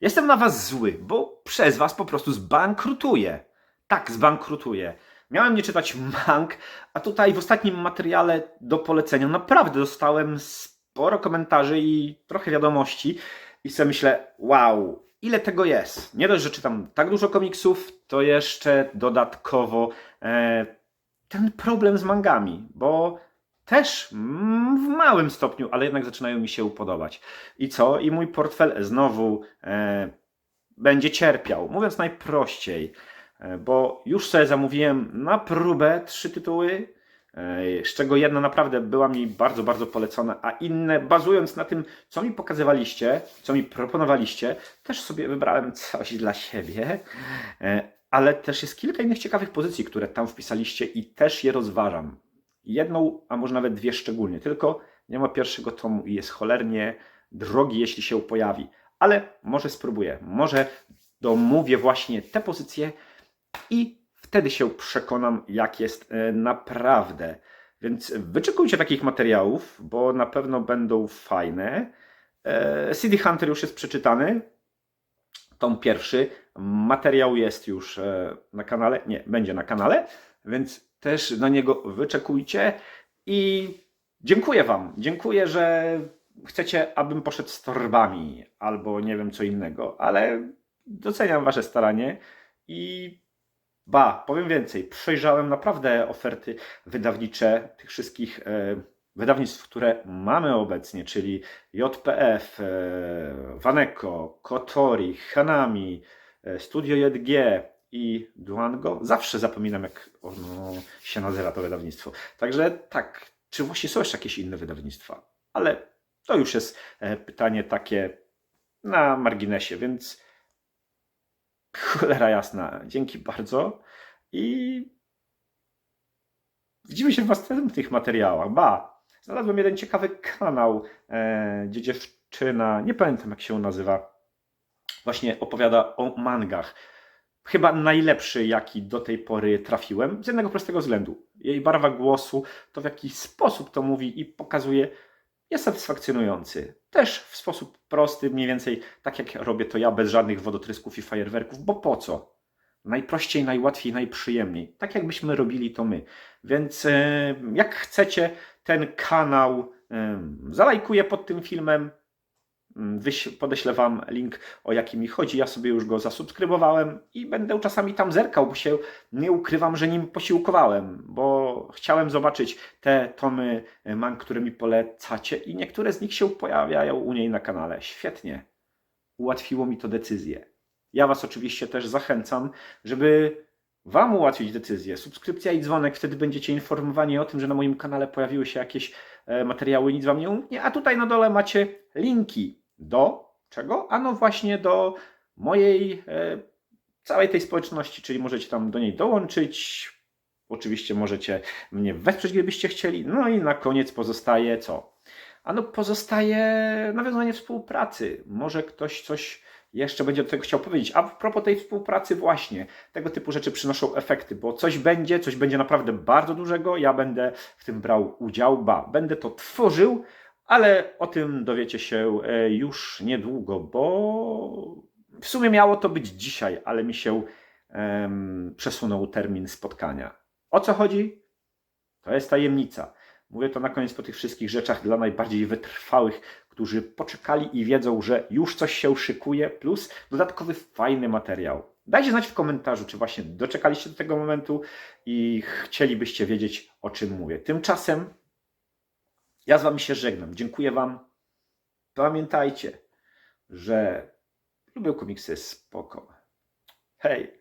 Jestem na was zły, bo przez was po prostu zbankrutuję. Tak, zbankrutuję. Miałem nie czytać mang, a tutaj w ostatnim materiale do polecenia naprawdę dostałem sporo komentarzy i trochę wiadomości i sobie myślę, wow, ile tego jest. Nie dość, że czytam tak dużo komiksów, to jeszcze dodatkowo e, ten problem z mangami, bo też w małym stopniu, ale jednak zaczynają mi się podobać. I co? I mój portfel znowu e, będzie cierpiał. Mówiąc najprościej, e, bo już sobie zamówiłem na próbę trzy tytuły, e, z czego jedna naprawdę była mi bardzo, bardzo polecona, a inne, bazując na tym, co mi pokazywaliście, co mi proponowaliście, też sobie wybrałem coś dla siebie. E, ale też jest kilka innych ciekawych pozycji, które tam wpisaliście i też je rozważam. Jedną, a może nawet dwie szczególnie, tylko nie ma pierwszego tomu i jest cholernie drogi, jeśli się pojawi. Ale może spróbuję, może domówię właśnie te pozycje i wtedy się przekonam, jak jest e, naprawdę. Więc wyczekujcie takich materiałów, bo na pewno będą fajne. E, CD Hunter już jest przeczytany, tom pierwszy. Materiał jest już e, na kanale, nie, będzie na kanale, więc też na niego wyczekujcie i dziękuję Wam. Dziękuję, że chcecie, abym poszedł z torbami albo nie wiem co innego, ale doceniam Wasze staranie i ba, powiem więcej, przejrzałem naprawdę oferty wydawnicze tych wszystkich e, wydawnictw, które mamy obecnie, czyli JPF, e, Waneko, Kotori, Hanami, e, Studio JG i Duango. Zawsze zapominam, jak ono się nazywa, to wydawnictwo. Także tak, czy właśnie są jeszcze jakieś inne wydawnictwa? Ale to już jest e, pytanie takie na marginesie, więc cholera jasna. Dzięki bardzo i widzimy się w następnych materiałach. Ba, znalazłem jeden ciekawy kanał, gdzie dziewczyna, nie pamiętam jak się nazywa, właśnie opowiada o mangach. Chyba najlepszy, jaki do tej pory trafiłem, z jednego prostego względu. Jej barwa głosu, to w jaki sposób to mówi i pokazuje, jest satysfakcjonujący. Też w sposób prosty, mniej więcej tak jak robię to ja, bez żadnych wodotrysków i fajerwerków, bo po co? Najprościej, najłatwiej, najprzyjemniej. Tak jakbyśmy robili to my. Więc e, jak chcecie, ten kanał e, zalajkuję pod tym filmem. Mm, Podeślę Wam link, o jaki mi chodzi. Ja sobie już go zasubskrybowałem i będę czasami tam zerkał, bo się nie ukrywam, że nim posiłkowałem, bo chciałem zobaczyć te tomy e, mang, które mi polecacie i niektóre z nich się pojawiają u niej na kanale. Świetnie. Ułatwiło mi to decyzję. Ja Was oczywiście też zachęcam, żeby Wam ułatwić decyzję. Subskrypcja i dzwonek, wtedy będziecie informowani o tym, że na moim kanale pojawiły się jakieś e, materiały, nic Wam nie umknie. A tutaj na dole macie linki do czego? Ano właśnie do mojej e, całej tej społeczności, czyli możecie tam do niej dołączyć. Oczywiście możecie mnie wesprzeć, gdybyście chcieli. No i na koniec pozostaje co? Ano pozostaje nawiązanie współpracy. Może ktoś coś jeszcze będzie do tego chciał powiedzieć. A propos tej współpracy właśnie, tego typu rzeczy przynoszą efekty, bo coś będzie, coś będzie naprawdę bardzo dużego, ja będę w tym brał udział, ba, będę to tworzył, ale o tym dowiecie się e, już niedługo, bo w sumie miało to być dzisiaj, ale mi się przesunął termin spotkania. O co chodzi? To jest tajemnica. Mówię to na koniec po tych wszystkich rzeczach dla najbardziej wytrwałych, którzy poczekali i wiedzą, że już coś się szykuje, plus dodatkowy fajny materiał. Dajcie znać w komentarzu, czy właśnie doczekaliście do tego momentu i chcielibyście wiedzieć, o czym mówię. Tymczasem ja z Wami się żegnam. Dziękuję Wam. Pamiętajcie, że lubię komiksy spoko. Hej!